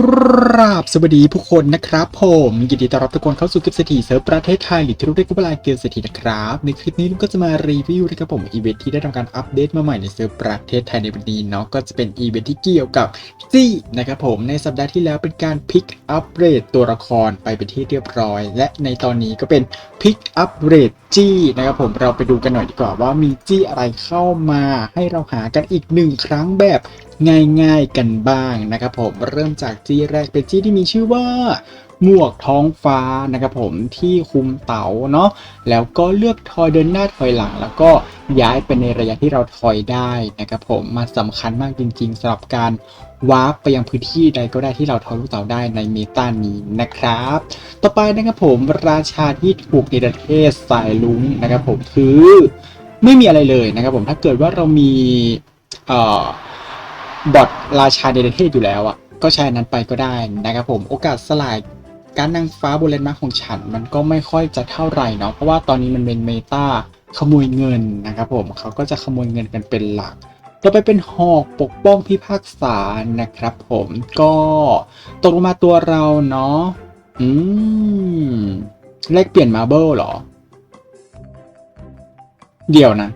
กราบสวัสดีผู้คนนะครับผมยินดีต้อนรับทุกคนเข้าสู่กิฟต์เศรษฐีเซิร์ฟประเทศไทยหรือที่รู้ได้กุบลายเกมเศรษฐีนะครับในคลิปนี้ลุงก็จะมารีวิวนะครับผมอีเวนท์ที่ได้ทำการอัปเดตมาใหม่ในเซิร์ฟประเทศไทยในวันนี้เนาะก็จะเป็นอีเวนท์ที่เกี่ยวกับจี้นะครับผมในสัปดาห์ที่แล้วเป็นการพิกอัปเรดตัวละครไปเป็นที่เรียบร้อย และในตอนนี้ก็เป็นพิกอัปเกรดจี้นะครับผมเราไปดูกันหน่อยดีกว่าว่ามีจี้อะไรเข้ามาให้เราหากันอีกหนึ่งครั้งแบบ ง่ายๆกันบ้างนะครับผมเริ่มจากจี้แรกเป็นจี้ที่มีชื่อว่าหมวกท้องฟ้านะครับผมที่คุมเต๋าเนาะแล้วก็เลือกทอยเดินหน้าถอยหลัง แล้วก็ย้ายไปในระยะที่เราถอยได้นะครับผมมันสำคัญมากจริงๆสำหรับการวาร์ปไปยังพื้นที่ใดก็ได้ที่เราทอยลูกเต๋าได้ในเมตานี้นะครับ ต่อไปนะครับผมราชาที่ถูกในประเทศสายลุงนะครับผมคือไม่มีอะไรเลยนะครับผมถ้าเกิดว่าเรามีเอ่อ บอทราชาในประเทศอยู่แล้วอะ ก็ใช้นั้นไปก็ได้นะครับผมโอกาสสลายการนางฟ้าบนเลนมาของฉัน มันก็ไม่ค่อยจะเท่าไหร่เนาะเพราะว่าตอนนี้มันเป็นเมตาขโมยเงินนะครับผมเขาก็จะขโมยเงินกันเป็นหลักต่อไปเป็นหอกปกป้องพิพากษานะครับ ผมก็ตกลงมาตัวเราเนาะอืมแลกเปลี่ยนมาเบิลหรอ เดี๋ยวนะ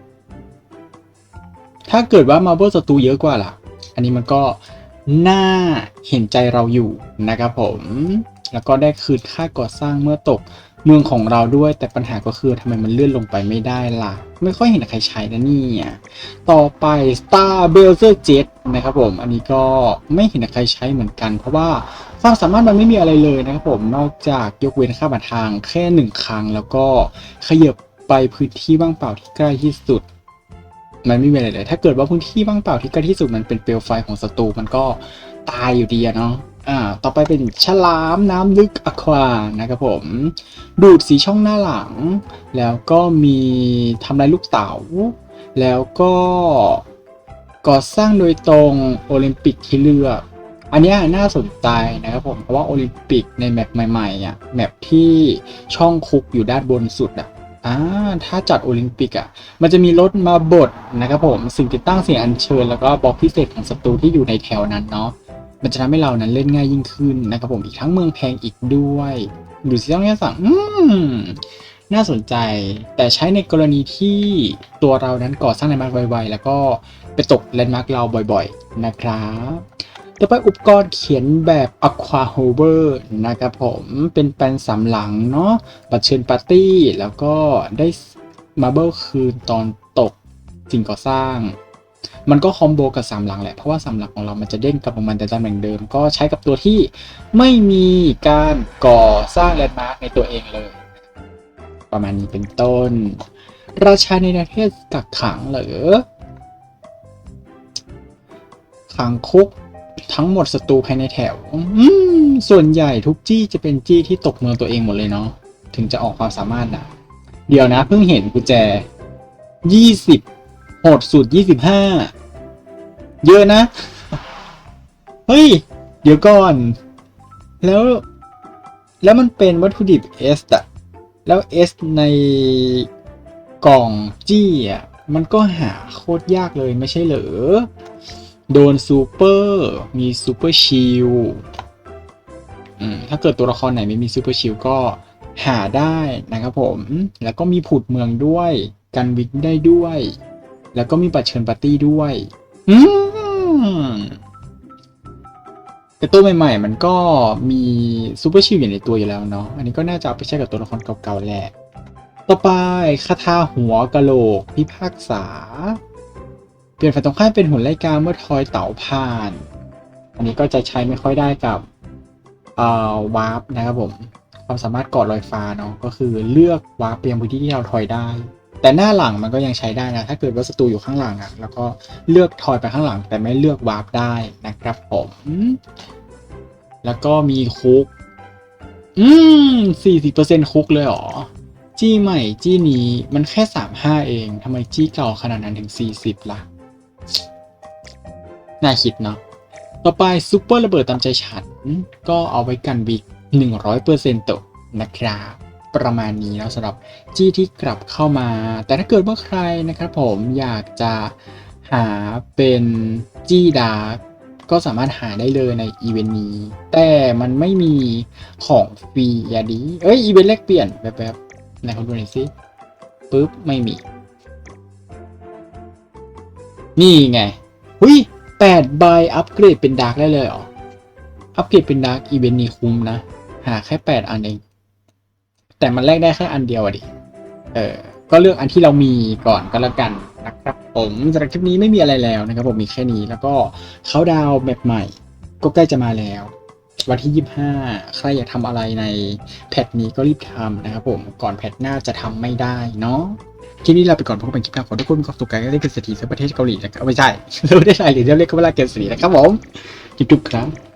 ถ้าเกิดว่ามาเบิลศัตรูเยอะกว่าล่ะ อันนี้มันก็น่าเห็นใจเราอยู่นะครับผม แล้วก็ได้คืนค่าก่อสร้างเมื่อตกเมืองของเราด้วยแต่ปัญหาก็คือทำไมมันเลื่อนลงไปไม่ได้ล่ะ ไม่ค่อยเห็นใครใช้นะเนี่ยต่อไป Star b e l z e r Jet นะครับผม อันนี้ก็ไม่เห็นใครใช้เหมือนกัน เพราะว่าความสามารถมันไม่มีอะไรเลยนะครับผมนอกจากยกเว้นค่าบัตรทางแค่หนึ่งครั้ง แล้วก็ขยับไปพื้นที่ว่างเปล่าที่ใกล้ที่สุด มันไม่มีอะไรเลย ถ้าเกิดว่าพื้นที่ว่างเปล่าที่ใกล้ที่สุดมันเป็นเปลวไฟของศัตรูมันก็ตายอยู่ดีอะเนาะอ่า ต่อไปเป็นฉลามน้ำลึกอควา นะครับผม ดูดสีช่องหน้าหลัง แล้วก็มีทำลายลูกเต๋า แล้วก็ก่อสร้างโดยตรงโอลิมปิกที่เลือกอันนี้น่าสนใจนะครับผม เพราะว่าโอลิมปิกในแมปใหม่ๆอะแมปที่ช่องคุกอยู่ด้านบนสุดอะ อ่าถ้าจัดโอลิมปิกอะมันจะมีรถมาบดนะครับผมสิ่งติดตั้งสิ่งอัญเชิญ แล้วก็บล็อกพิเศษของศัตรูที่อยู่ในแถวนั้นเนาะมันจะทำให้เรานั้นเล่นง่ายยิ่งขึ้นนะครับผมอีกทั้งเมืองแพงอีกด้วย ดูสิต้องเนี่ยสั่งอืมน่าสนใจ แต่ใช้ในกรณีที่ตัวเรานั้นก่อสร้างแลนด์มาร์กไวๆแล้วก็ไปตกแลนด์มาร์กเราบ่อย ๆ นะครับ ต่อไปอุปกรณ์เขียนแบบ Aqua Hover นะครับผมเป็นแปลนสามหลังเนาะบัตรเชิญปาร์ตี้ แล้วก็ได้มาเบิลคืนตอนตกสิ่งก่อสร้าง มันก็คอมโบกับสามหลังแหละ เพราะว่าสามหลังของเรามันจะเด้งกลับลงมาแต่ตำแหน่งเดิม ก็ใช้กับตัวที่ไม่มีการก่อสร้างแลนด์มาร์กในตัวเองเลย ประมาณนี้เป็นต้น ราชาในประเทศกักขังเหรอขังคุก ทั้งหมดศัตรูภายในแถวอืมส่วนใหญ่ทุกจี้จะเป็นจี้ที่ตกเมืองตัวเองหมดเลยเนาะ ถึงจะออกความสามารถนะเดี๋ยวนะ เพิ่งเห็นกุญแจยี่สิบโหดสุดยี่สิบห้าเยอะนะ เฮ้ย เดี๋ยวก่อน แล้ว แล้วมันเป็นวัตถุดิบ S อะแล้ว S ในกล่องจี้อะมันก็หาโคตรยากเลยไม่ใช่เหรอ โดนซูเปอร์ มีซูเปอร์ชิลถ้าเกิดตัวละครไหนไม่มีซูเปอร์ชิลก็หาได้นะครับผม แล้วก็มีผุดเมืองด้วย กันวิกได้ด้วย แล้วก็มีบัตรเชิญปาร์ตี้ด้วยแต่ตัวใหม่ๆ มันก็มีซูเปอร์ชิลอยู่ในตัวอยู่แล้วเนาะ อันนี้ก็น่าจะเอาไปใช้กับตัวละครเก่าๆแหละ ต่อไปคาถาหัวกะโหลกพิพากษา เปลี่ยนฝ่ายตรงข้ามเป็นหุ่นไล่กาเมื่อทอยเต่าผ่าน อันนี้ก็จะใช้ไม่ค่อยได้กับเอ่อวาร์ปนะครับผม ความสามารถกอดลอยฟ้าเนาะก็คือเลือกวาร์ปไปยังพื้นที่ที่เราทอยได้ แต่หน้าหลังมันก็ยังใช้ได้นะถ้าเกิดว่าศัตรูอยู่ข้างหลังอะแล้วก็เลือกทอยไปข้างหลัง แต่ไม่เลือกวาร์ปได้นะครับผมแล้วก็มีคุก อืมสี่สิบเปอร์เซ็นคุกเลยเหรอ จี้ใหม่จี้นี้มันแค่สามห้าเอง ทำไมจี้เก่าขนาดนั้นถึงสี่สิบล่ะ น่าคิดเนาะต่อไปซุปเปอร์ระเบิดตามใจฉัน ก็เอาไว้กันวิกหนึ่งร้อยเปอร์เซ็นต์ตกนะครับประมาณนี้แล้วสำหรับจี้ที่กลับเข้ามา แต่ถ้าเกิดว่าใครนะครับผมอยากจะหาเป็นจี้ดาร์กก็สามารถหาได้เลยในอีเวนต์นี้ แต่มันไม่มีของฟรีอย่าดี เอ้ย อีเวนต์แลกเปลี่ยนแบบแบบไหนขอดูหน่อยสิปุ๊บ ไม่มี นี่ไง หุ้ย แปดใบอัปเกรดเป็นดาร์กได้เลยเหรอ อัปเกรดเป็นดาร์กอีเวนต์นี้คุ้มนะ หาแค่แปดอันเอง แต่มันแลกได้แค่อันเดียวอะดิ เออ ก็เลือกอันที่เรามีก่อนก็แล้วกันนะครับผมสำหรับคลิปนี้ไม่มีอะไรแล้วนะครับผมมีแค่นี้แล้วก็เขาดาวแบบใหม่ ก็ใกล้จะมาแล้ว วันที่ 25 ใครอยากทำอะไรในแพทนี้ก็รีบทำนะครับผมก่อนแพทหน้าจะทำไม่ได้เนาะ คลิปนี้เราไปก่อนพบกันคลิปหน้าขอทุกคนมีความสุขกันได้เป็นเศรษฐีสักประเทศเกาหลีนะครับไม่ใช่เราไม่ได้ไทยหรือเรียกว่าเกาหลีนะครับผมจุ๊บๆครับ